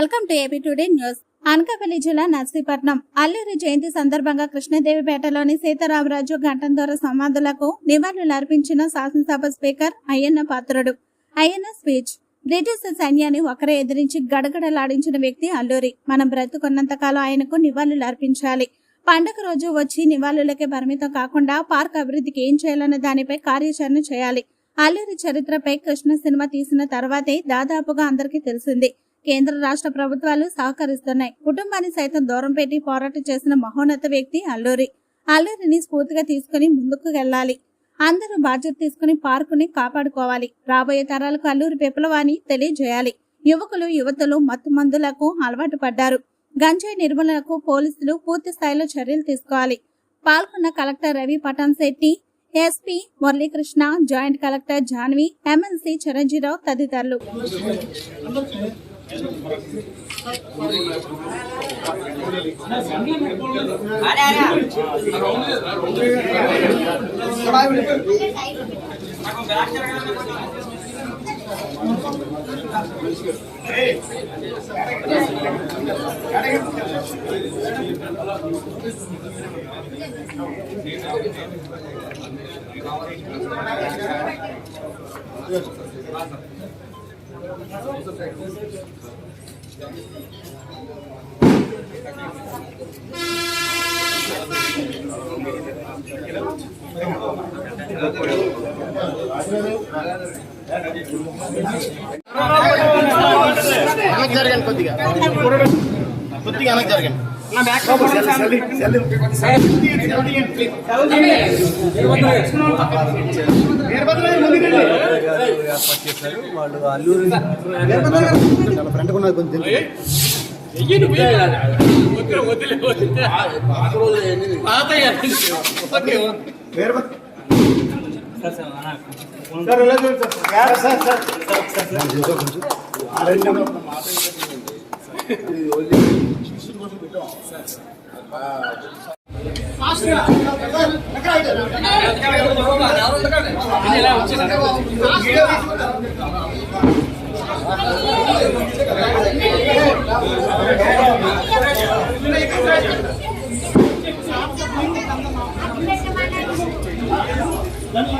Welcome to AP today news. Anakapalli జిల్లా నర్సీపట్నం అల్లూరి జయంతి సందర్భంగా కృష్ణదేవిపేటలోని సీతారామరాజు గంటందొర సమాధులకు నివాళులు అర్పించిన శాసనసభ speaker Ayyanna Patrudu. Ayyanna speech. British సైన్యాన్ని ఒకరే ఎదిరించి గడగడలాడించిన వ్యక్తి అల్లూరి. మనం బ్రతుకున్నంతకాలం ఆయనకు నివాళులు అర్పించాలి. పండగ రోజు వచ్చి నివాళులకే పరిమితం కాకుండా పార్క్ అభివృద్ధికి ఏం చేయాలన్న దానిపై కార్యాచరణ చేయాలి. అల్లూరి చరిత్రపై కృష్ణ సినిమా తీసిన తర్వాతే దాదాపుగా అందరికీ తెలిసింది. కేంద్ర రాష్ట్ర ప్రభుత్వాలు సహకరిస్తున్నాయి. కుటుంబాన్ని సైతం దూరం పెట్టి పోరాటం చేసిన మహోన్నత వ్యక్తి అల్లూరి. అల్లూరిని స్ఫూర్తిగా తీసుకుని ముందుకు వెళ్ళాలి. అందరూ బాధ్యత తీసుకుని పార్కుని కాపాడుకోవాలి. రాబోయే తరాలకు అల్లూరి విప్లవాన్ని తెలియజేయాలి. యువకులు యువతులు మత్తు మందులకు అలవాటు పడ్డారు. గంజాయి నిర్మూలనకు పోలీసులు పూర్తి స్థాయిలో చర్యలు తీసుకోవాలి. పాల్గొన్న collector Ravi Patan Shetty SP Muralikrishna joint collector Janvi MLC Chiranjeerao తదితరులు. Gracias. వెనక్కి జరగండి కొద్దిగా కొద్దిగా వెనక్కి జరగండి ఏర్పాటు చేశారు వాళ్ళు అల్లూరి ఫ్రంట్ ఉన్నది కొంచెం రాజు గారికి ఆహార్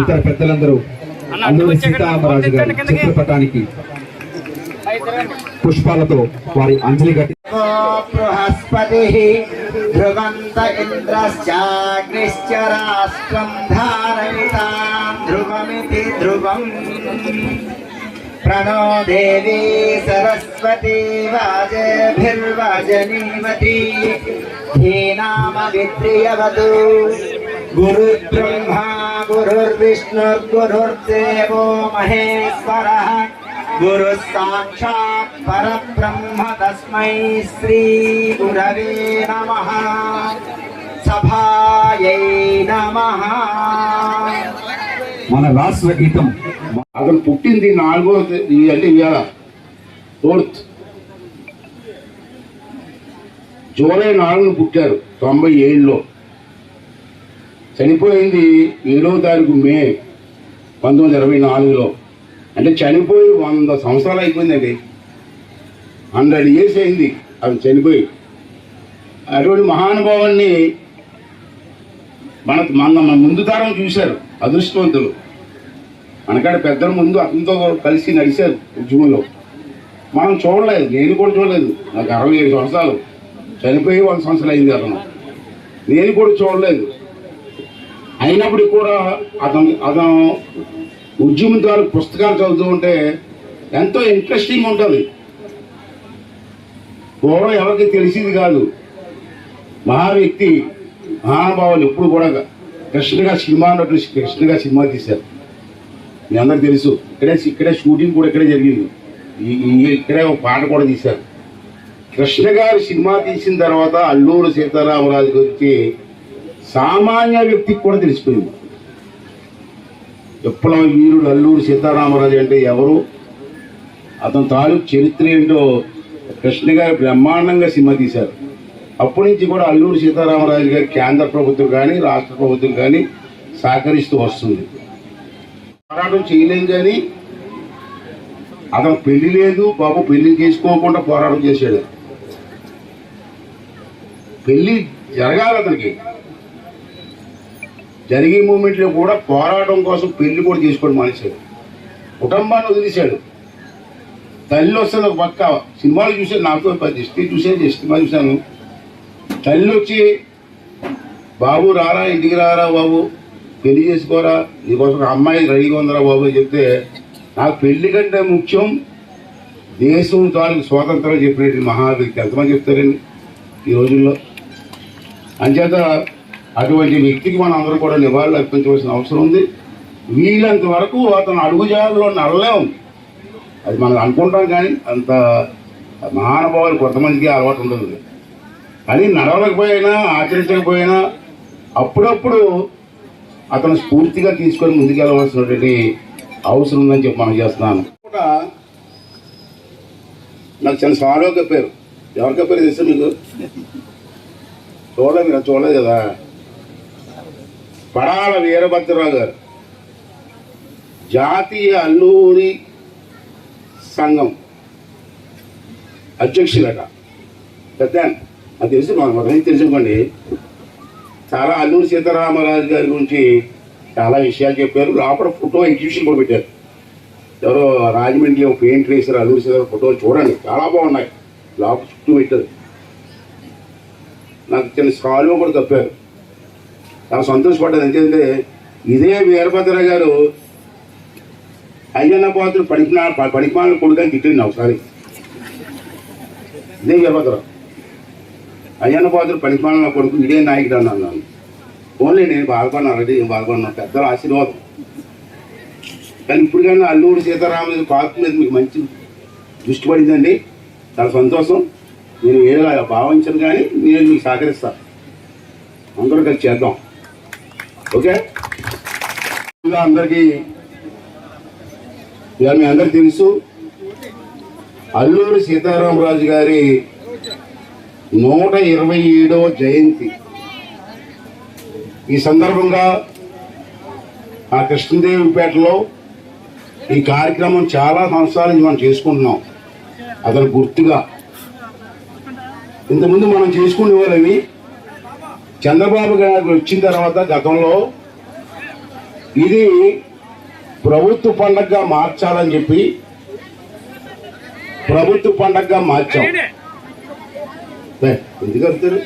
ఇతర పెద్దలందరూ. అల్లూరి సీతారామరాజు గారి చిత్రపటానికి పుష్పాలతో వారి అంజలి గట్టి బృహస్పతి ధ్రువంత ఇంద్రశ్చాగ్నిశ్చ రాష్ట్రం ధారయితాం ధ్రువమితి ధ్రువం. గురుర్బ్రహ్మా గురుర్విష్ణుర్గురుర్దేవో మహేశ్వరः గురు సాక్షాత్ పరబ్రహ్మ తస్మై శ్రీ గురవే నమః సభాయై నమః మన రాష్ట్ర గీతం. అతను పుట్టింది నాలుగో అంటే ఇవాళ ఫోర్త్. జూలై నాలుగున పుట్టారు తొంభై ఏడులో. చనిపోయింది ఏడవ తారీఖు మే పంతొమ్మిది వందల ఇరవై నాలుగులో. అంటే చనిపోయి వంద సంవత్సరాలు అయిపోయిందండి. హండ్రెడ్ ఇయర్స్ అయింది అవి చనిపోయి. అటువంటి మహానుభావాన్ని మన మన మన ముందు తరం చూశారు అదృష్టవంతులు. మనకాడ పెద్దల ముందు అతనితో కలిసి నడిచారు ఉద్యమంలో. మనం చూడలేదు నేను కూడా చూడలేదు. నాకు అరవై ఏడు సంవత్సరాలు. చనిపోయి వంద సంవత్సరాలు అయింది అతను. నేను కూడా చూడలేదు. అయినప్పటికీ కూడా అతను అతను ఉద్యమం ద్వారా పుస్తకాలు చదువుతూ ఉంటే ఎంతో ఇంట్రెస్టింగ్ ఉంటుంది. పూర్వం ఎవరికి తెలిసింది కాదు. మహా వ్యక్తి మహానుభావులు ఎప్పుడు కూడా కృష్ణగా సినిమా నటులు కృష్ణగా సినిమా తీశారు. మీ అందరికి తెలుసు ఇక్కడే ఇక్కడే షూటింగ్ కూడా ఇక్కడే జరిగింది. ఇక్కడే ఒక పాట కూడా తీశారు. కృష్ణ గారు సినిమా తీసిన తర్వాత అల్లూరు సీతారామరాజు గురించి సామాన్య వ్యక్తికి కూడా తెలిసిపోయింది. విప్లవ వీరుడు అల్లూరు సీతారామరాజు అంటే ఎవరు? అతని తాలూకు చరిత్ర ఏంటో కృష్ణ గారు బ్రహ్మాండంగా సినిమా తీశారు. అప్పటి నుంచి కూడా అల్లూరు సీతారామరాజు గారి కేంద్ర ప్రభుత్వం కానీ రాష్ట్ర ప్రభుత్వం కానీ సహకరిస్తూ వస్తుంది. పోరాటం చేయలేదు కానీ అతను పెళ్ళి లేదు బాబు పెళ్ళి చేసుకోకుండా పోరాటం చేశాడు. పెళ్ళి జరగాలి అతనికి. జరిగే మూమెంట్లో కూడా పోరాటం కోసం పెళ్ళి కూడా తీసుకోవడం మానేశాడు. కుటుంబాన్ని వదిలేశాడు. తల్లి వస్తుంది ఒక పక్క. సినిమాలు చూసాను నాకు దిష్టి చూసాను సినిమా చూశాను. తల్లి వచ్చి బాబు రారా ఇంటికి రారా బాబు? పెళ్ళి చేసుకోరా? నీకోసం అమ్మాయి రెడీగా ఉందరా బాబు అని చెప్తే నాకు పెళ్ళి కంటే ముఖ్యం దేశం తాలూకు స్వాతంత్రం చెప్పినట్టు మహావ్యక్తి ఎంతమంది చెప్తారండి ఈ రోజుల్లో. అంచేత అటువంటి వ్యక్తికి మనం అందరూ కూడా నివాళులు అర్పించవలసిన అవసరం ఉంది. వీలంత వరకు అతను అడుగుజాడలో నడలేము అది మనం అనుకుంటాం కానీ అంత మహానుభావులు కొంతమందికి అలవాటు ఉండదు. కానీ నడవలేకపోయినా ఆచరించకపోయినా అప్పుడప్పుడు అతను స్ఫూర్తిగా తీసుకొని ముందుకెళ్ళవలసినటువంటి అవసరం ఉందని చెప్పి మనం చేస్తున్నాను. కూడా నాకు చిన్న స్వాలో కప్పారు ఎవరు కప్పారు తెలుసా మీకు? చూడలేదు మీరు చూడలేదు కదా. పడాల వీరభద్రరావు గారు. జాతీయ అల్లూరి సంఘం అధ్యక్షులట. పెద్ద అది తెలుసు మనం తెలుసుకోండి. చాలా అల్లూరి సీతారామరాజు గారి గురించి చాలా విషయాలు చెప్పారు. లోపల ఫోటో ఎగ్జిబిషన్ కూడా పెట్టారు. ఎవరో రాజమండ్రిలో పెయింట్ వేసారు అల్లూరి సీతారామ ఫోటోలు చూడండి. చాలా బాగున్నాయి. లోపల చుట్టూ పెట్టారు. నాకు చిన్న సాల్వ కూడా తప్పారు. చాలా సంతోషపడ్డది ఎందుకంటే ఇదే వీరభద్ర గారు అయ్యన్న పాత్రుడు పడికినా పడికిమాల కొడుకని తిట్టింది ఒకసారి. ఇదే వీరభద్ర. అయ్యన్న పాత్రుడు పడికిమాల కొడుకు ఇదే నాయకుడు అన్నాను. నన్ను ఓన్లీ నేను బాధపడినా రెడ్డి నేను బాధపడినా పెద్దల ఆశీర్వాదం. కానీ ఇప్పుడు కానీ అల్లూరి సీతారామరాజు పాత్ర మీద మీకు మంచి దృష్టి పడిందండి. చాలా సంతోషం. నేను ఏదో భావించను కానీ నేను మీకు సహకరిస్తాను. అందరూ కలిసి చేద్దాం. ఓకే? ఇలా అందరికీ ఇలా మీ అందరికి తెలుసు అల్లూరి సీతారామరాజు గారి నూట ఇరవై ఏడవ జయంతి. ఈ సందర్భంగా ఆ కృష్ణదేవిపేటలో ఈ కార్యక్రమం చాలా సంవత్సరాల నుంచి మనం చేసుకుంటున్నాం. అతను గుర్తుగా. ఇంతకుముందు మనం చేసుకునే వాళ్ళని చంద్రబాబు గారు వచ్చిన తర్వాత గతంలో ఇది ప్రభుత్వ పండగగా మార్చాలని చెప్పి ప్రభుత్వ పండగగా మార్చాం. ఏ, ఎందుకు అడుగుతారు